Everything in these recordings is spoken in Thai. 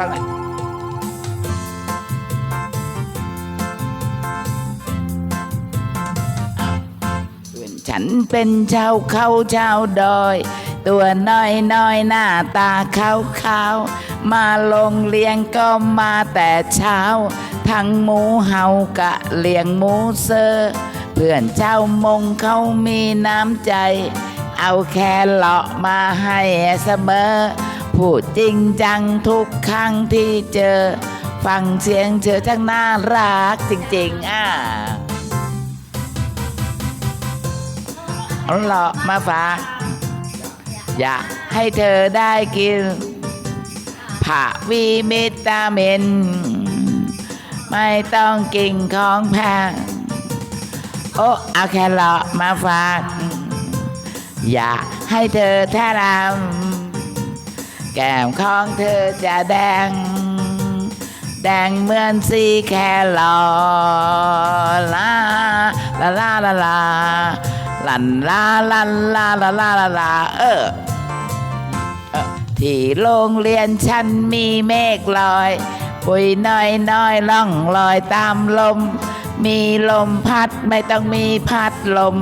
ฟังหน่อยส่วนฉันเป็นชาวเขาชาวดอย ตัวน้อยน้อยหน้าตาขาวขาวมาลงเลี้ยงก็มาแต่เช้า ทั้งหมูเห่ากะเลี้ยงหมูเซอร์เพื่อนเจ้ามงเขามีน้ำใจ เอาแค่เลาะมาให้เสมอ พูดจริงจังทุกครั้งที่เจอ ฟังเสียงเธอทั้งน่ารักจริงๆอะเอาเลาะมาฝากอยากให้เธอได้กินผักวีมิตามิน ไม่ต้องกินของแพงโอ้เอาแครอทมาฝากอยากให้เธอแท้ลำ แก้มของเธอจะแดง แดงเหมือนสีแครอทลาลาลาลาลาลันลาลันลาลาลาลาลาเออที่โรงเรียนฉันมีเมฆลอย ปุยน้อยน้อยล่องลอยตามลม มีลมพัดไม่ต้องมีพัดลม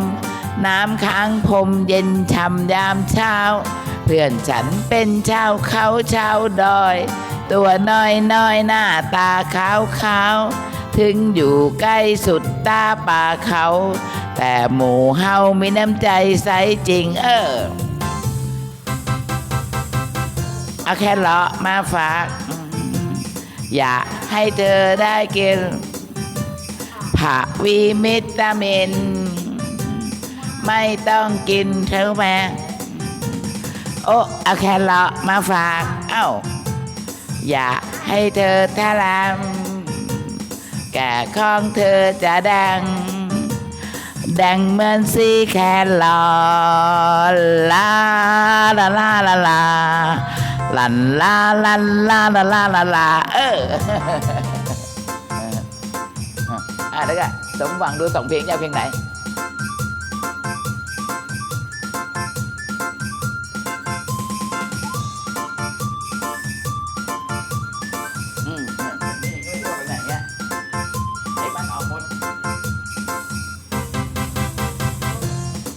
น้ำค้างพรมเย็นช่ำยามเช้า เพื่อนฉันเป็นชาวเขาชาวดอย ตัวน้อยน้อยหน้าตาขาวขาวถึงอยู่ใกล้สุดตาป่าเขา แต่หมู่เฮามีน้ำใจใสจริงเออเอาแค่เลาะมาฝากอืมอยาให้เธอได้กินผักวีมิตามิน ไม่ต้องกินเท่าแม่ โอ้เอาแค่เลาะมาฝาก เอ้า อยากให้เธอทะลำแก่ของเธอจะดัง ดังเหมือนสีแครอทลาลาลาลาลาลันลาลันลาลาลาลาลาเอออะแล้วก็สมหวังดูสองเพลงจะเอาเพลงไหน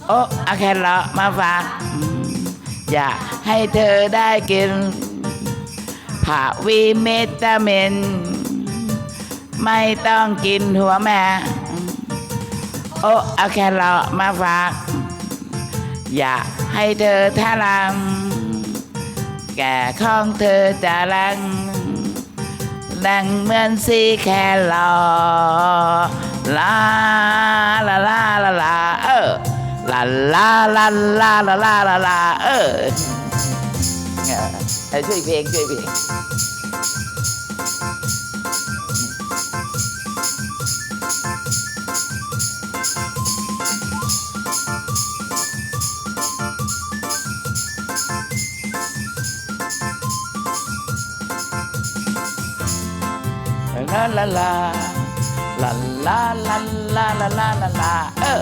โอ้อาแคนเลาะมาฝากอืมอยากให้เธอได้กินผักวีเมตาเมนไม่ต้องกินหัวแม่อืมโอ้อาแคนเลาะมาฝาก อยากให้เธอท่ารัง แก่ของเธอจะรัง ดังเหมือนสีแครอทลา ลาลาลาลาลาลาลาลาเออเนี่ยเออช่วยเพลงช่วยเพลงลาลาลาลาลาลาลาลาลาลาลาเออ